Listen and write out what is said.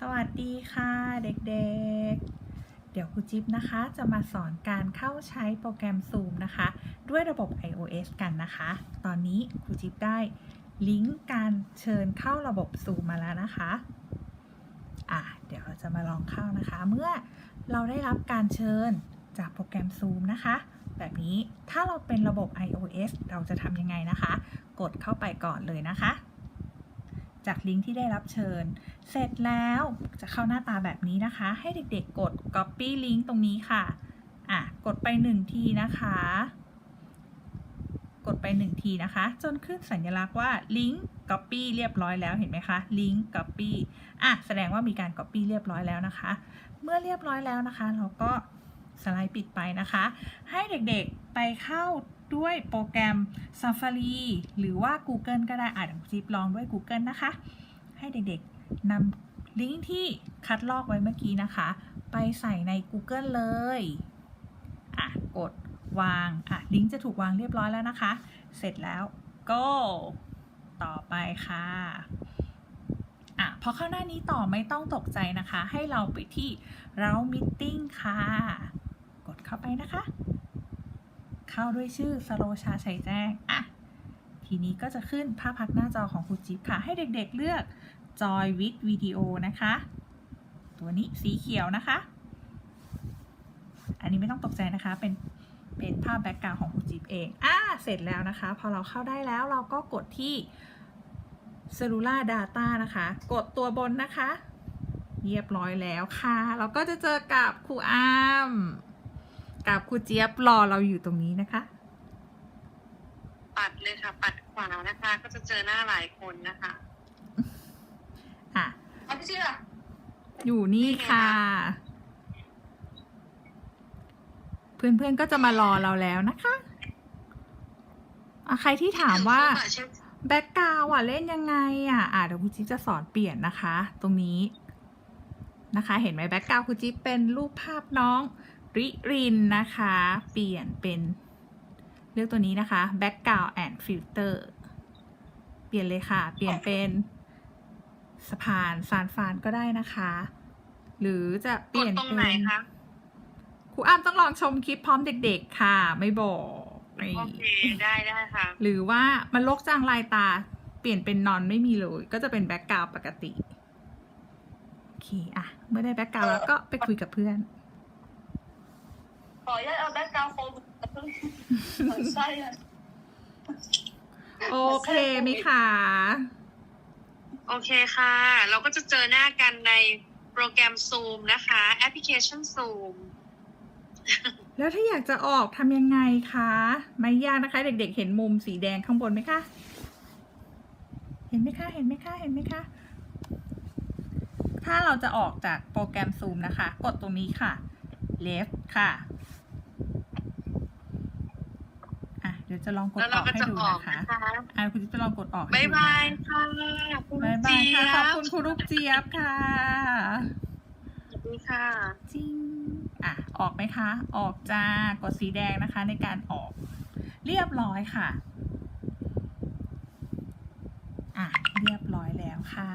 สวัสดีค่ะเด็กๆ เดี๋ยวครูจิ๊บนะคะจะมาสอนการเข้าใช้โปรแกรม Zoom นะคะ ด้วยระบบ iOS กันนะคะ ตอนนี้ครูจิ๊บได้ลิงก์การเชิญเข้าระบบ Zoom มาแล้วนะคะอะเดี๋ยวเราจะมาลองเข้านะคะ เมื่อเราได้รับการเชิญจากโปรแกรม Zoom นะคะ แบบนี้ถ้าเราเป็นระบบ iOS เราจะทำยังไงนะคะ กดเข้าไปก่อนเลยนะคะ จากลิงก์ที่ได้รับเชิญ เสร็จแล้วจะเข้าหน้าตาแบบนี้นะคะ ให้เด็กๆกด copy link ตรงนี้ค่ะอะกดไปหนึ่งทีนะคะ กดไปหนึ่งทีนะคะ จนขึ้นสัญลักษณ์ว่า link copy เรียบร้อยแล้วเห็นไหมคะ link copy อะแสดงว่ามีการ copy เรียบร้อยแล้วนะคะ เมื่อเรียบร้อยแล้วนะคะ เราก็สไลด์ปิดไปนะคะ ให้เด็กๆไปเข้า ด้วยโปรแกรม Safari หรือว่า Google ก็ได้อ่านจิ๊บลองด้วย Google นะคะ ให้เด็กๆนำลิงก์ที่คัดลอกไว้เมื่อกี้นะคะ ไปใส่ใน Google เลยอะกดวางอะลิงก์จะถูกวางเรียบร้อยแล้วนะคะ เสร็จแล้ว go ต่อไปค่ะอะพอเข้าหน้านี้ต่อไม่ต้องตกใจนะคะ ให้เราไปที่เรามิทติ้งค่ะ กดเข้าไปนะคะ เข้าด้วยชื่อสโลชาชัยแจ้งอะทีนี้ก็จะขึ้นภาพพักหน้าจอของครูจิ๊บค่ะ ให้เด็กๆเลือก Joy with Video นะคะ ตัวนี้สีเขียวนะคะ อันนี้ไม่ต้องตกใจนะคะ เป็นเป็นภาพแบ็กกราวของครูจิ๊บเอง อ่า เสร็จแล้วนะคะ พอเราเข้าได้แล้วเราก็กดที่ Cellular Data นะคะ กดตัวบนนะคะ เรียบร้อยแล้วค่ะ เราก็จะเจอกับครูอาม กับครูเจี๊ยบรอเราอยู่ตรงนี้นะคะ ปัดเลยค่ะ ปัดขวานะคะ ก็จะเจอหน้าหลายคนนะคะอะเอาพี่ชื่ออยู่นี่ค่ะ เพื่อนๆก็จะมารอเราแล้วนะคะอะใครที่ถามว่าแบ็กกราวอะเล่นยังไงอะอะเดี๋ยวคุณจิ๊บจะสอนเปลี่ยนนะคะ ตรงนี้นะคะ เห็นไหมแบ็กกราวคุณจิ๊บเป็นรูปภาพน้อง ริรินนะคะ เปลี่ยนเป็นเลือกตัวนี้นะคะ background and filter เปลี่ยนเลยค่ะ เปลี่ยนเป็นสะพานซานฟานก็ได้นะคะ หรือจะเปกลี่ดยนตรงเป็ไหนนคะครูอ้ามต้องลองชมคลิปพร้อมเด็กๆค่ะ ไม่บอกนี่โอเคได้ได้ค่ะ หรือว่ามันลกจางลายตา เปลี่ยนเป็นนอนไม่มีเลย ก็จะเป็นแบ็กกราวปกติ โอเคอะเมื่อได้แบ็กกราวแล้วก็ไปคุยกับเพื่อน ขออนุญาตเอาแบ็กกราวด์โฟมเพิ่งเหมือนไส้อะโอเคไหมคะโอเคค่ะ เราก็จะเจอหน้ากันในโปรแกรม Zoom นะคะ แอปพลิเคชัน Zoom แล้วถ้าอยากจะออกทำยังไงคะ ไม่ยากนะคะ เด็กๆเห็นมุมสีแดงข้างบนไหมคะ เห็นไหมคะ เห็นไหมคะ เห็นไหมคะ ถ้าเราจะออกจากโปรแกรม Zoom นะคะ กดตรงนี้ค่ะ left ค่ะ อะ เดี๋ยวจะลองกดแล้วอเราอกก็ให้จะดูออกนะคะนะคะอะคุณจะลองกดออกให้บายดูบายนะค่ะคุณบายบายเจี๊ค่ะยขอบบคุณครูลูกเจี๊ยบค่ะ สวัสดีค่ะ จริงอะ ออกไหมคะ ออกจ้ากดสีแดงนะคะในการออก เรียบร้อยค่ะ อะ เรียบร้อยแล้วค่ะ